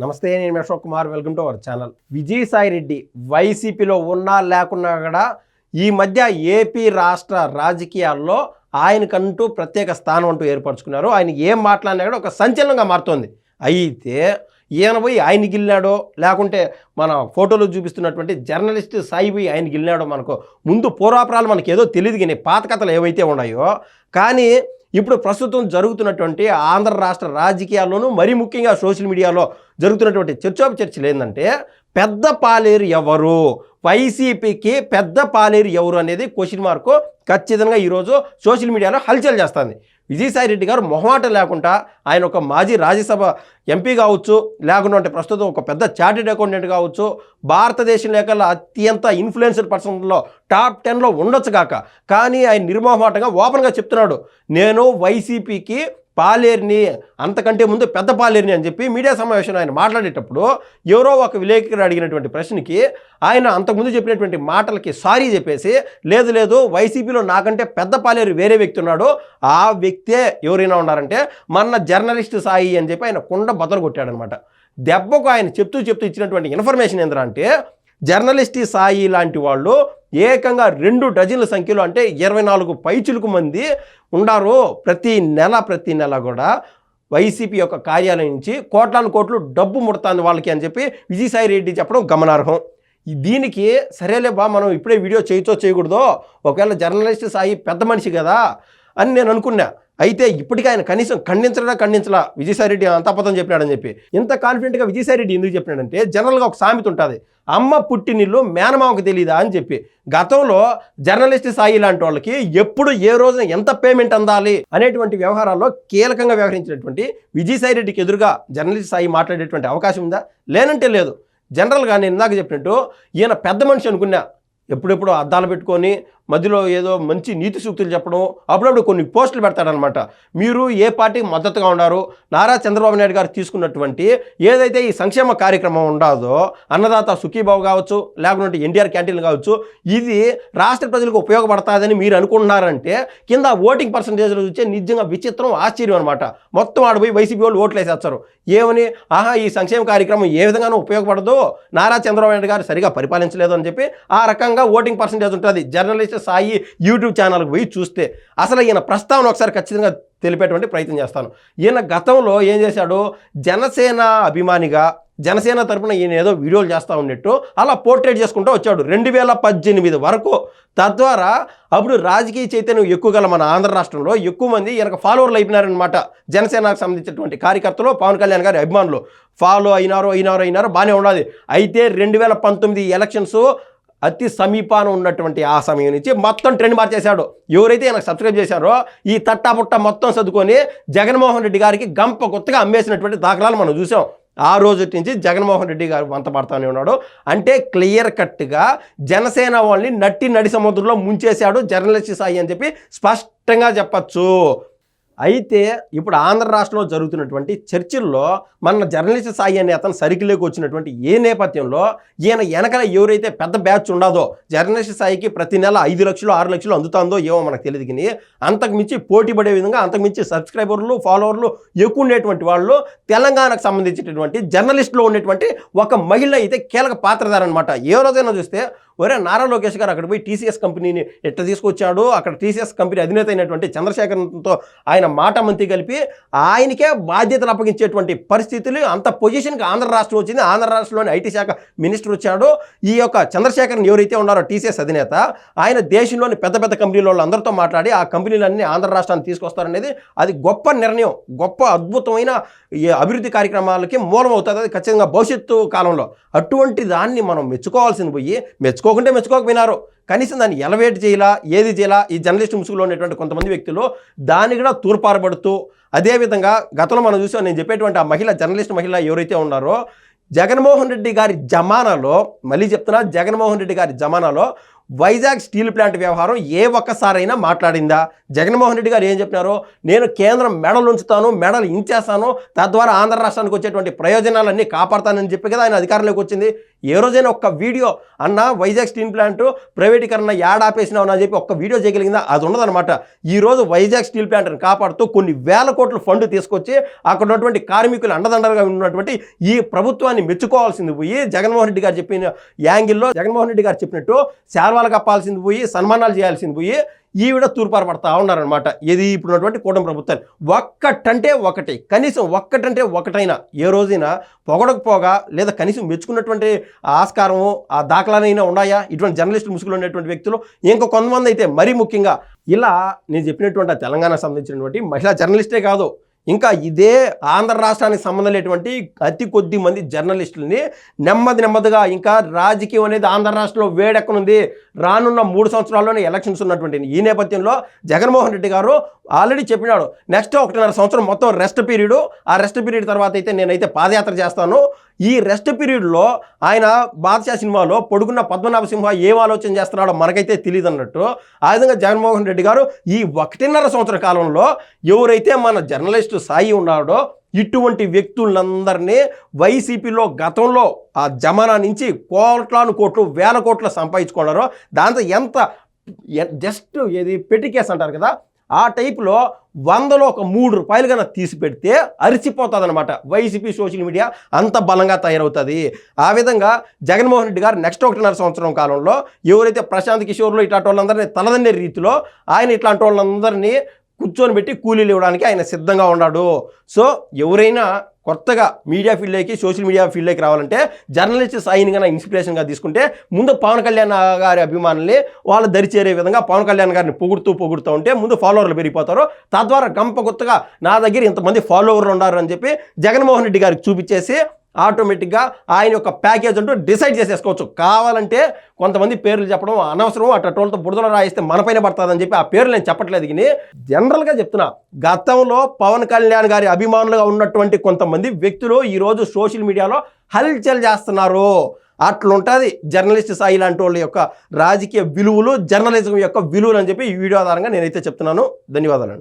నమస్తే నేను Ashok Kumar. Welcome to our channel. Vijayasai Reddy వైసీపీలో ఉన్నా లేకున్నా కూడా ఈ మధ్య ఏపీ రాష్ట్ర రాజకీయాల్లో ఆయనకంటూ ప్రత్యేక స్థానం అంటూ ఏర్పరచుకున్నారు. ఆయన ఏం మాట్లాడినా కూడా ఒక సంచలనంగా మారుతోంది. అయితే ఈయన పోయి ఆయన గిల్లాడో లేకుంటే మన ఫోటోలో చూపిస్తున్నటువంటి జర్నలిస్ట్ సాయి పోయి ఆయన గిల్లాడో మనకు ముందు పూర్వాపరాలు మనకు ఏదో తెలియదు కానీ పాత కథలు ఏవైతే ఉన్నాయో. కానీ ఇప్పుడు ప్రస్తుతం జరుగుతున్నటువంటి ఆంధ్ర రాష్ట్ర రాజకీయాల్లోనూ మరీ ముఖ్యంగా సోషల్ మీడియాలో జరుగుతున్నటువంటి చర్చోప చర్చలు ఏంటంటే పెద్ద పాలేరు ఎవరు? వైసీపీకి పెద్ద పాలేరు ఎవరు అనేది క్వశ్చన్ మార్కు ఖచ్చితంగా ఈరోజు సోషల్ మీడియాలో హల్చల్ చేస్తుంది. విజయసాయి రెడ్డి గారు మొహమాట లేకుండా ఆయన ఒక మాజీ రాజ్యసభ ఎంపీ కావచ్చు లేకుండా అంటే ప్రస్తుతం ఒక పెద్ద చార్టెడ్ అకౌంటెంట్ కావచ్చు భారతదేశం లేకల్లా అత్యంత ఇన్ఫ్లుయెన్సర్ పర్సన్లో టాప్ టెన్లో ఉండొచ్చు కాక కానీ ఆయన నిర్మోహమాటంగా ఓపెన్గా చెప్తున్నాడు నేను వైసీపీకి పాలేరిని అంతకంటే ముందు పెద్ద పాలేరుని అని చెప్పి మీడియా సమావేశంలో ఆయన మాట్లాడేటప్పుడు ఎవరో ఒక విలేకరుడు అడిగినటువంటి ప్రశ్నకి ఆయన అంతకుముందు చెప్పినటువంటి మాటలకి సారీ చెప్పేసి లేదు లేదు వైసీపీలో నాకంటే పెద్ద పాలేరు వేరే వ్యక్తి ఉన్నాడు. ఆ వ్యక్తే ఎవరైనా ఉన్నారంటే మన జర్నలిస్ట్ సాయి అని చెప్పి ఆయన కుండ బదలు కొట్టాడనమాట. దెబ్బకు ఆయన చెప్తూ చెప్తూ ఇచ్చినటువంటి ఇన్ఫర్మేషన్ ఏంటంటే జర్నలిస్ట్ సాయి లాంటి వాళ్ళు ఏకంగా రెండు డజన్ల సంఖ్యలో అంటే ఇరవై నాలుగు పైచులకు మంది ఉండారు. ప్రతి నెల ప్రతి నెల కూడా వైసీపీ యొక్క కార్యాలయం నుంచి కోట్లాను కోట్లు డబ్బు ముడతాంది వాళ్ళకి అని చెప్పి విజయసాయి రెడ్డి చెప్పడం గమనార్హం. దీనికి సరేలే బా మనం ఇప్పుడే వీడియో చేయొచ్చో చేయకూడదో? ఒకవేళ జర్నలిస్ట్ సాయి పెద్ద మనిషి కదా అని నేను అనుకున్నా. అయితే ఇప్పటికీ ఆయన కనీసం ఖండించడా ఖండించలా విజయసాయిరెడ్డి అంత అబద్ధం చెప్పినాడని చెప్పి. ఇంత కాన్ఫిడెంట్గా విజయసాయిరెడ్డి ఎందుకు చెప్పినాడంటే జనరల్గా ఒక సామెత ఉంటుంది. అమ్మ పుట్టినిల్లు మేనమామకు తెలియదా అని చెప్పి. గతంలో జర్నలిస్ట్ సాయి లాంటి వాళ్ళకి ఎప్పుడు ఏ రోజున ఎంత పేమెంట్ అందాలి అనేటువంటి వ్యవహారాల్లో కీలకంగా వ్యవహరించినటువంటి విజయసాయిరెడ్డికి ఎదురుగా జర్నలిస్ట్ సాయి మాట్లాడేటువంటి అవకాశం ఉందా? లేనంటే లేదు. జనరల్గా నేను ఇందాక చెప్పినట్టు ఈయన పెద్ద మనిషి అనుకున్నా. ఎప్పుడెప్పుడు అద్దాలు పెట్టుకొని మధ్యలో ఏదో మంచి నీతి సూక్తులు చెప్పడం అప్పుడప్పుడు కొన్ని పోస్టులు పెడతాడనమాట. మీరు ఏ పార్టీకి మద్దతుగా ఉన్నారు? నారా చంద్రబాబు నాయుడు గారు తీసుకున్నటువంటి ఏదైతే ఈ సంక్షేమ కార్యక్రమం ఉండదో అన్నదాత సుఖీబాబు కావచ్చు లేకుంటే ఎన్టీఆర్ క్యాంటీన్లు కావచ్చు ఇది రాష్ట్ర ప్రజలకు ఉపయోగపడతాదని మీరు అనుకుంటున్నారంటే కింద ఓటింగ్ పర్సంటేజ్లు చూస్తే నిజంగా విచిత్రం ఆశ్చర్యం అనమాట. మొత్తం ఆడిపోయి వైసీపీ వాళ్ళు ఓట్లు వేసేస్తారు. ఏమని? ఆహా ఈ సంక్షేమ కార్యక్రమం ఏ విధంగానూ ఉపయోగపడదు నారా చంద్రబాబు నాయుడు గారు సరిగా పరిపాలించలేదు అని చెప్పి ఆ రకంగా ఓటింగ్ పర్సంటేజ్ ఉంటుంది. జర్నలిస్ట్ సాయి యూట్యూబ్ ఛానల్కి పోయి చూస్తే అసలు ఈయన ప్రస్తావన ఒకసారి ఖచ్చితంగా తెలిపేటువంటి ప్రయత్నం చేస్తాను. ఈయన గతంలో ఏం చేశాడు? జనసేన అభిమానిగా జనసేన తరపున ఈయన ఏదో వీడియోలు చేస్తూ ఉన్నట్టు అలా పోర్ట్రేట్ చేసుకుంటూ వచ్చాడు. రెండు వేల పద్దెనిమిది వరకు తద్వారా అప్పుడు రాజకీయ చైతన్యం ఎక్కువ గల మన ఆంధ్ర రాష్ట్రంలో ఎక్కువ మంది ఈయనకు ఫాలోవర్లు అయిపోయినారనమాట జనసేనకు సంబంధించినటువంటి కార్యకర్తలు పవన్ కళ్యాణ్ గారి అభిమానులు. ఫాలో అయినారో అయినారో అయినారో బాగానే ఉండాలి. అయితే రెండు వేల పంతొమ్మిది ఎలక్షన్స్ అతి సమీపాన ఉన్నటువంటి ఆ సమయం నుంచి మొత్తం ట్రెండ్ మార్చేశాడు. ఎవరైతే నాకు సబ్స్క్రైబ్ చేశారో ఈ తట్టాపుట్ట మొత్తం చదువుకొని జగన్మోహన్ రెడ్డి గారికి గంప కొత్తగా అమ్మేసినటువంటి దాఖలాలు మనం చూసాం. ఆ రోజు నుంచి జగన్మోహన్ రెడ్డి గారు వంత పడతానే ఉన్నాడు. అంటే క్లియర్ కట్గా జనసేన వాళ్ళని నట్టి నడి సముద్రంలో ముంచేశాడు జర్నలిస్ట్ సాయి అని చెప్పి స్పష్టంగా చెప్పచ్చు. అయితే ఇప్పుడు ఆంధ్ర రాష్ట్రంలో జరుగుతున్నటువంటి చర్చల్లో మన జర్నలిస్ట్ సాయి అనే అతను సరికిలోకి వచ్చినటువంటి ఏ నేపథ్యంలో ఈయన వెనకాల ఎవరైతే పెద్ద బ్యాచ్ ఉండదో జర్నలిస్ట్ సాయికి ప్రతి నెల ఐదు లక్షలు ఆరు లక్షలు అందుతుందో ఏమో మనకు తెలియదు కానీ అంతకుమించి పోటీ పడే విధంగా అంతకుమించి సబ్స్క్రైబర్లు ఫాలోవర్లు ఎక్కువ ఉండేటువంటి వాళ్ళు తెలంగాణకు సంబంధించినటువంటి జర్నలిస్ట్లో ఉండేటువంటి ఒక మహిళ అయితే కీలక పాత్రధారనమాట ఏ రోజైనా చూస్తే ఒరే నారా లోకేష్ గారు అక్కడ పోయి టీసీఎస్ కంపెనీని ఎట్లా తీసుకొచ్చాడు? అక్కడ టీసీఎస్ కంపెనీ అధినేత అయినటువంటి చంద్రశేఖర్తో ఆయన మాట మంతి కలిపి ఆయనకే బాధ్యతలు అప్పగించేటువంటి పరిస్థితులు అంత పొజిషన్కి ఆంధ్ర రాష్ట్రం వచ్చింది. ఆంధ్ర రాష్ట్రంలోని ఐటీ శాఖ మినిస్టర్ వచ్చాడు. ఈ యొక్క చంద్రశేఖరన్ ఎవరైతే ఉన్నారో టీసీఎస్ అధినేత ఆయన దేశంలోని పెద్ద పెద్ద కంపెనీల వాళ్ళందరితో మాట్లాడి ఆ కంపెనీలన్నీ ఆంధ్ర రాష్ట్రాన్ని తీసుకొస్తారనేది అది గొప్ప నిర్ణయం గొప్ప అద్భుతమైన అభివృద్ధి కార్యక్రమాలకి మూలం అవుతుంది. అది ఖచ్చితంగా భవిష్యత్తు కాలంలో అటువంటి దాన్ని మనం మెచ్చుకోవాల్సింది పోయి మెచ్చుకో మెచ్చుకోకుంటే మెచ్చుకోకపోయినారు. కనీసం దాన్ని ఎలవేట్ చేయాలా ఏది చేయాలా ఈ జర్నలిస్ట్ ముసుగులో ఉన్నటువంటి కొంతమంది వ్యక్తులు దాన్ని కూడా తూర్పారబడుతూ అదేవిధంగా గతంలో మనం చూసాం నేను చెప్పేటువంటి ఆ మహిళ జర్నలిస్ట్ మహిళ ఎవరైతే ఉన్నారో జగన్మోహన్ రెడ్డి గారి జమానాలో మళ్ళీ చెప్తున్నా జగన్మోహన్ రెడ్డి గారి జమానాలో వైజాగ్ స్టీల్ ప్లాంట్ వ్యవహారం ఏ ఒక్కసారైనా మాట్లాడిందా? జగన్మోహన్ రెడ్డి గారు ఏం చెప్పినారో? నేను కేంద్రం మెడలు ఉంచుతాను మెడలు ఇంచేస్తాను తద్వారా ఆంధ్ర రాష్ట్రానికి వచ్చేటువంటి ప్రయోజనాలన్నీ కాపాడతానని చెప్పి కదా ఆయన అధికారంలోకి వచ్చింది. ఏ రోజైనా ఒక్క వీడియో అన్న వైజాగ్ స్టీల్ ప్లాంట్ ప్రైవేటీకరణ ఏడాపేసినావు అని చెప్పి ఒక్క వీడియో చేయగలిగిందా? అది ఉండదన్నమాట. ఈరోజు వైజాగ్ స్టీల్ ప్లాంట్ని కాపాడుతూ కొన్ని వేల కోట్ల ఫండ్ తీసుకొచ్చి అక్కడ ఉన్నటువంటి కార్మికులు అండదండలుగా ఉన్నటువంటి ఈ ప్రభుత్వాన్ని మెచ్చుకోవాల్సింది పోయి జగన్మోహన్ రెడ్డి గారు చెప్పిన యాంగిల్లో జగన్మోహన్ రెడ్డి గారు చెప్పినట్టు శాల్వాలు కప్పాల్సింది పోయి సన్మానాలు చేయాల్సింది పోయి ఈవిడ తూర్పారు పడతా ఉన్నారనమాట ఏది ఇప్పుడు ఉన్నటువంటి కూటమి ప్రభుత్వాన్ని ఒక్కటంటే ఒకటి. కనీసం ఒక్కటంటే ఒకటైనా. ఏ రోజైనా పొగడకపోగా లేదా కనీసం మెచ్చుకున్నటువంటి ఆస్కారము ఆ దాఖలానైనా ఉన్నాయా? ఇటువంటి జర్నలిస్టు ముసుగులు ఉన్నటువంటి వ్యక్తులు ఇంకా కొంతమంది అయితే మరీ ముఖ్యంగా ఇలా నేను చెప్పినటువంటి తెలంగాణ తెలంగాణకు సంబంధించినటువంటి మహిళా జర్నలిస్టే కాదు. ఇంకా ఇదే ఆంధ్ర రాష్ట్రానికి సంబంధం లేటువంటి అతి కొద్ది మంది జర్నలిస్టులని నెమ్మది నెమ్మదిగా ఇంకా రాజకీయం అనేది ఆంధ్ర రాష్ట్రంలో వేడెక్కనుంది. రానున్న మూడు సంవత్సరాల్లోనే ఎలక్షన్స్ ఉన్నటువంటి ఈ నేపథ్యంలో జగన్మోహన్ రెడ్డి గారు ఆల్రెడీ చెప్పినాడు నెక్స్ట్ ఒకటిన్నర సంవత్సరం మొత్తం రెస్ట్ పీరియడ్. ఆ రెస్ట్ పీరియడ్ తర్వాత అయితే నేనైతే పాదయాత్ర చేస్తాను. ఈ రెస్ట్ పీరియడ్లో ఆయన బాద్షా సినిమాలో పొడుగున్న పద్మనాభ సింహ ఏం ఆలోచన చేస్తున్నాడో మనకైతే తెలియదు అన్నట్టు. ఆ విధంగా జగన్మోహన్ రెడ్డి గారు ఈ ఒకటిన్నర సంవత్సర కాలంలో ఎవరైతే మన జర్నలిస్టు సాయి ఉన్నాడో ఇటువంటి వ్యక్తులందరినీ వైసీపీలో గతంలో ఆ జమానా నుంచి కోట్లాను కోట్లు వేల కోట్లు సంపాదించుకున్నారో దాంతో ఎంత జస్ట్ ఏది పెట్టి కేసు అంటారు కదా ఆ టైపులో వందలో ఒక మూడు రూపాయలు కన్నా తీసి పెడితే అరిచిపోతుంది అనమాట వైసీపీ సోషల్ మీడియా అంత బలంగా తయారవుతుంది. ఆ విధంగా జగన్మోహన్ రెడ్డి గారు నెక్స్ట్ ఒకటిన్నర సంవత్సరం కాలంలో ఎవరైతే ప్రశాంత్ కిషోర్లు ఇట్లాంటి వాళ్ళందరినీ తలదన్నే రీతిలో ఆయన ఇట్లాంటి వాళ్ళందరినీ కూర్చొని పెట్టి కూలీలు ఇవ్వడానికి ఆయన సిద్ధంగా ఉన్నాడు. సో ఎవరైనా కొత్తగా మీడియా ఫీల్డ్లోకి సోషల్ మీడియా ఫీల్డ్లోకి రావాలంటే జర్నలిస్ట్ సాయిని కన్నా ఇన్స్పిరేషన్గా తీసుకుంటే ముందు పవన్ కళ్యాణ్ గారి అభిమానుల్ని వాళ్ళు దరిచేరే విధంగా పవన్ కళ్యాణ్ గారిని పొగుడుతూ పొగుడుతూ ఉంటే ముందు ఫాలోవర్లు పెరిగిపోతారు. తద్వారా గంప కొత్తగా నా దగ్గర ఇంతమంది ఫాలోవర్లు ఉన్నారు అని చెప్పి జగన్మోహన్ రెడ్డి గారికి చూపించేసి ఆటోమేటిక్గా ఆయన యొక్క ప్యాకేజ్ అంటూ డిసైడ్ చేసేసుకోవచ్చు. కావాలంటే కొంతమంది పేర్లు చెప్పడం అనవసరం అట్లా టోల్తో బురదలో రాయిస్తే మనపైన పడుతుందని చెప్పి ఆ పేర్లు నేను చెప్పట్లేదు. కానీ జనరల్గా చెప్తున్నా గతంలో పవన్ కళ్యాణ్ గారి అభిమానులుగా ఉన్నటువంటి కొంతమంది వ్యక్తులు ఈరోజు సోషల్ మీడియాలో హల్చల్ చేస్తున్నారు. అట్లుంటుంది. జర్నలిస్ట్ స్థాయి లాంటి వాళ్ళ యొక్క రాజకీయ విలువలు జర్నలిజం యొక్క విలువలు అని చెప్పి ఈ వీడియో ఆధారంగా నేనైతే చెప్తున్నాను. ధన్యవాదాలు